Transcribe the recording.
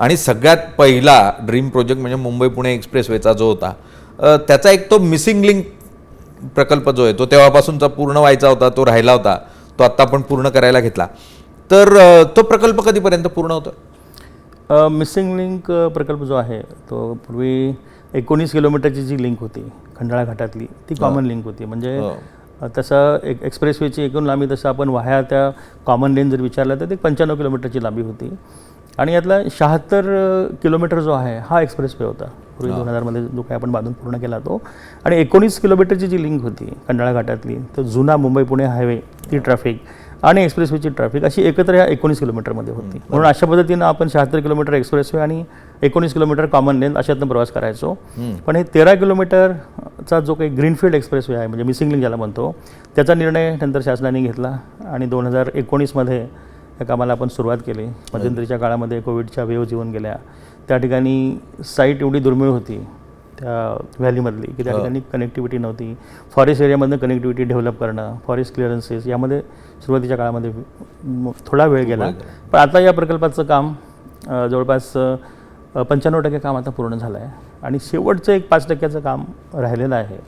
आणि सगळ्यात पहिला ड्रीम प्रोजेक्ट म्हणजे मुंबई पुणे एक्सप्रेसवेचा जो होता त्याचा एक तो मिसिंग लिंक प्रकल्प जो आहे तो तेव्हापासूनचा पूर्ण व्हायचा होता तो राहिला होता तो आत्ता आपण पूर्ण करायला घेतला. तर तो प्रकल्प कधीपर्यंत पूर्ण होतो? मिसिंग लिंक प्रकल्प जो आहे तो पूर्वी एकोणीस किलोमीटरची जी लिंक होती खंडाळा घाटातली ती कॉमन लिंक होती. म्हणजे हो. तसं एक एक्सप्रेसवेची एकूण लांबी तसं आपण वाह्या त्या कॉमन लेन जर विचारलं तर ते पंच्याण्णव किलोमीटरची लांबी होती. आणि यातला शहात्तर किलोमीटर जो आहे हा एक्सप्रेसवे होता. पूर्वी दोन हजारमध्ये जो काही आपण बांधून पूर्ण केला तो. आणि एकोणीस किलोमीटरची जी लिंक होती खंडाळा घाटातली तो जुना मुंबई पुणे हायवे ती ट्रॅफिक आणि एक्सप्रेसवेची ट्रॅफिक अशी एकत्र ह्या एकोणीस किलोमीटरमध्ये होती. म्हणून अशा पद्धतीनं आपण शहात्तर किलोमीटर एक्सप्रेसवे आणि एकोणीस किलोमीटर कॉमन लेन अशातनं प्रवास करायचो. पण हे तेरा किलोमीटरचा जो काही ग्रीनफील्ड एक्सप्रेसवे आहे म्हणजे मिसिंग लिंक ज्याला म्हणतो त्याचा निर्णय नंतर शासनाने घेतला आणि दोन हजार एकोणीसमध्ये या कामाला आपण सुरुवात केली. मध्यंतरीच्या काळामध्ये कोविडच्या वेव जीवन गेल्या. त्या ठिकाणी साईट एवढी दुर्मिळ होती त्या व्हॅलीमधली की त्या ठिकाणी कनेक्टिव्हिटी नव्हती. फॉरेस्ट एरियामधनं कनेक्टिव्हिटी डेव्हलप करणं फॉरेस्ट क्लिअरन्सेस यामध्ये सुरुवातीच्या काळामध्ये थोडा वेळ गेला. पण आता या प्रकल्पाचं काम जवळपास पंच्याण्णव टक्के काम आता पूर्ण झालं आहे आणि शेवटचं एक पाच टक्क्याचं काम राहिलेलं आहे.